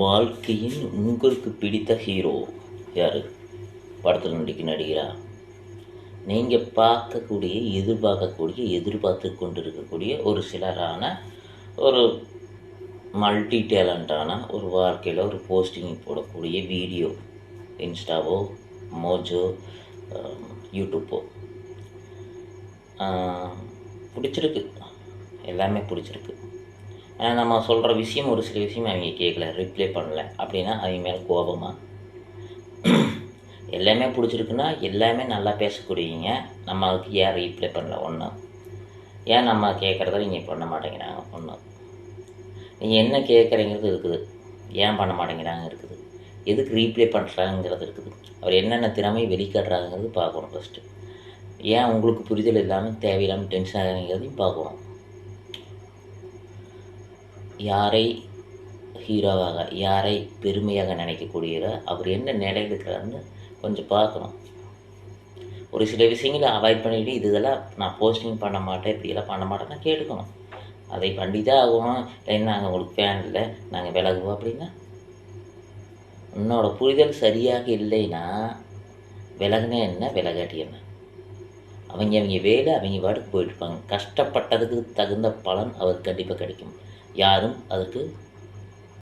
வாழ்க்கையில் உங்களுக்கு பிடித்த ஹீரோ யார்? படத்தில் நடிக்க நடிகரா நீங்கள் பார்க்கக்கூடிய எதிர்பார்க்கக்கூடிய எதிர்பார்த்து கொண்டிருக்கக்கூடிய ஒரு சிலரான ஒரு மல்டி டேலண்டான ஒரு வாழ்க்கையில் ஒரு போஸ்டிங் போடக்கூடிய வீடியோ இன்ஸ்டாவோ மோஜோ யூடியூப்போ. பிடிச்சிருக்கு. எல்லாமே பிடிச்சிருக்கு. நம்ம சொல்கிற விஷயம் ஒரு சில விஷயம் அவங்க கேட்கல ரிப்ளை பண்ணல. அப்படின்னா அவங்க மேலே கோபமாக எல்லாமே பிடிச்சிருக்குன்னா எல்லாமே நல்லா பேசக்கூடியவங்க நம்ம அதுக்கு ஏன் ரீப்ளை பண்ணல? ஒன்று ஏன் நம்ம கேட்குறத நீங்கள் பண்ண மாட்டேங்கிறாங்க? ஒன்று நீங்கள் என்ன கேட்குறீங்கிறது இருக்குது. ஏன் பண்ண மாட்டேங்கிறாங்க? இருக்குது. எதுக்கு ரீப்ளை பண்ணுறாங்கிறது இருக்குது. அவர் என்னென்ன திறமை வெளிக்காட்டுறாங்கிறது பார்க்கணும் ஃபஸ்ட்டு ஏன் உங்களுக்கு புரிதல் இல்லாமல் தேவையில்லாமல் டென்ஷன் ஆகுறீங்கிறதையும் பார்க்கணும். யாரை ஹீரோவாக யாரை பெருமையாக நினைக்கக்கூடியதோ அவர் என்ன நிலையில் இருக்கிறாருன்னு கொஞ்சம் பார்க்கணும். ஒரு சில விஷயங்களை அவாய்ட் பண்ணிவிட்டு இது இதெல்லாம் நான் போஸ்டிங் பண்ண மாட்டேன் இப்படியெல்லாம் பண்ண மாட்டேன்னா கேட்டுக்கணும். அதை பண்ணி தான் ஆகணும் இல்லைன்னா நாங்கள் உங்களுக்கு ஃபேன் இல்லை நாங்கள் விலகுவோம் அப்படின்னா? உன்னோட புரிதல் சரியாக இல்லைன்னா விலகுனே என்ன விலகாட்டி என்ன? அவங்க அவங்க வேலை அவங்க பாட்டுக்கு போயிட்டுருப்பாங்க கஷ்டப்பட்டதுக்கு தகுந்த பலன் அவருக்கு கண்டிப்பாக கிடைக்கும். யாரும் அதற்கு